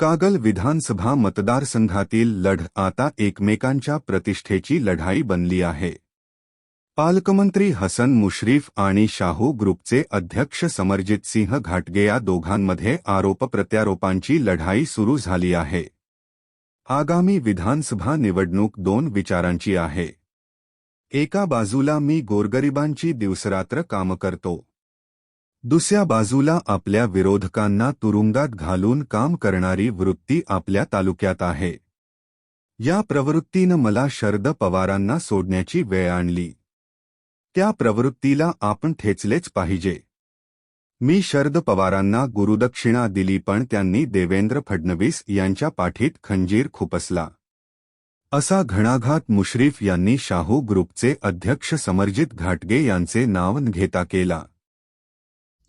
कागल विधानसभा मतदारसंघातील लढ आता एकमेकांच्या प्रतिष्ठेची लढाई बनली आहे. पालकमंत्री हसन मुश्रीफ आणि शाहू ग्रुपचे अध्यक्ष समरजित सिंह घाटगे या दोघांमध्ये आरोप प्रत्यारोपांची लढाई सुरू झाली आहे. आगामी विधानसभा निवडणूक दोन विचारांची आहे. एका बाजूला मी गोरगरिबांची दिवसरात्र काम करतो. दुसऱ्या बाजूला आपल्या विरोधकांना तुरुंगात घालून काम करणारी वृत्ती आपल्या तालुक्यात आहे. या प्रवृत्तीनं मला शरद पवारांना सोडण्याची वेळ आणली. त्या प्रवृत्तीला आपण ठेचलेच पाहिजे. मी शरद पवारांना गुरुदक्षिणा दिली पण त्यांनी देवेंद्र फडणवीस यांच्या पाठीत खंजीर खुपसला. असा घणाघात मुश्रीफ यांनी शाहू ग्रुपचे अध्यक्ष समरजित घाटगे यांचे नाव घेता केला.